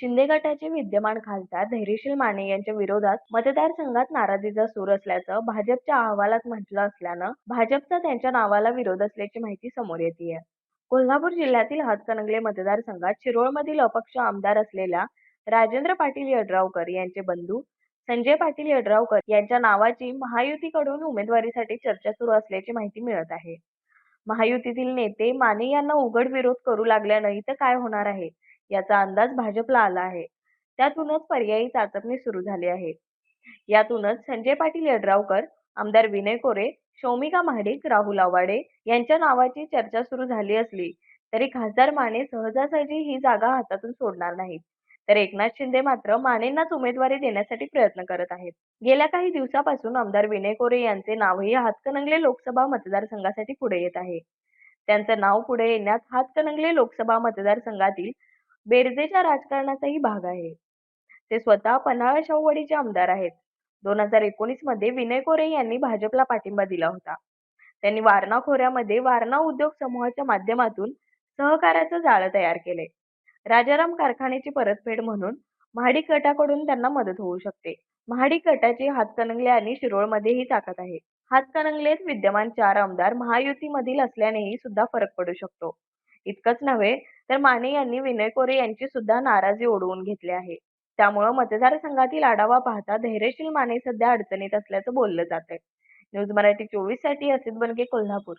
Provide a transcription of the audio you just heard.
शिंदे गटाचे विद्यमान खासदार धैर्यशील माने यांच्या विरोधात मतदारसंघात नाराजीचा सूर असल्याचं भाजपच्या अहवालात म्हटलं असल्यानं भाजपचा त्यांच्या नावाला विरोध असल्याची माहिती समोर येते कोल्हापूर जिल्ह्यातील हातकणंगले मतदारसंघात शिरोळमधील अपक्ष आमदार असलेल्या राजेंद्र पाटील यड्रावकर यांचे बंधू संजय पाटील यड्रावकर यांच्या नावाची महायुतीकडून उमेदवारीसाठी चर्चा सुरू असल्याची माहिती मिळत आहे. महायुतीतील नेते माने यांना उघड विरोध करू लागल्यानं इथं काय होणार आहे? याचा अंदाज भाजपला आला आहे. त्यातूनच पर्यायी चाचपणी सुरू झाली आहे. यातूनच संजय पाटील यड्रावकर आमदार विनय कोरे शौमिका महाडिक राहुल आवाडे यांच्या नावाची चर्चा सुरू झाली असली तरी खासदार माने सहजासहजी ही जागा हातातून सोडणार नाहीत. तर एकनाथ शिंदे मात्र मानेंनाच उमेदवारी देण्यासाठी प्रयत्न करत आहेत. गेल्या काही दिवसापासून आमदार विनय कोरे यांचे नावही हातकणंगले लोकसभा मतदारसंघासाठी पुढे येत आहे. त्यांचं नाव पुढे येण्यात हातकणंगले लोकसभा मतदारसंघातील बेरजेच्या राजकारणाचाही भाग आहे. ते स्वतः पन्हाळा शाहूवाडीचे आमदार आहेत. दोन हजार एकोणीसमध्ये विनय कोरे यांनी भाजपला पाठिंबा दिला होता. त्यांनी वारणा खोऱ्यामध्ये वारणा उद्योग समूहाच्या माध्यमातून सहकार्याचं जाळं तयार केले. राजाराम कारखान्याची परतफेड म्हणून महाडिक गटाकडून त्यांना मदत होऊ शकते. महाडिक गटाची हातकणंगले आणि शिरोळमध्येही ताकद आहे. हातकणंगलेत विद्यमान चार आमदार महायुतीमधील असल्यानेही सुद्धा फरक पडू शकतो. इतकंच नव्हे तर माने यांनी विनय कोरे यांची सुद्धा नाराजी ओढवून घेतली आहे. त्यामुळं मतदारसंघातील आढावा पाहता धैर्यशील माने सध्या अडचणीत असल्याचं बोललं जातंय. न्यूज मराठी चोवीससाठी असित बनगे कोल्हापूर.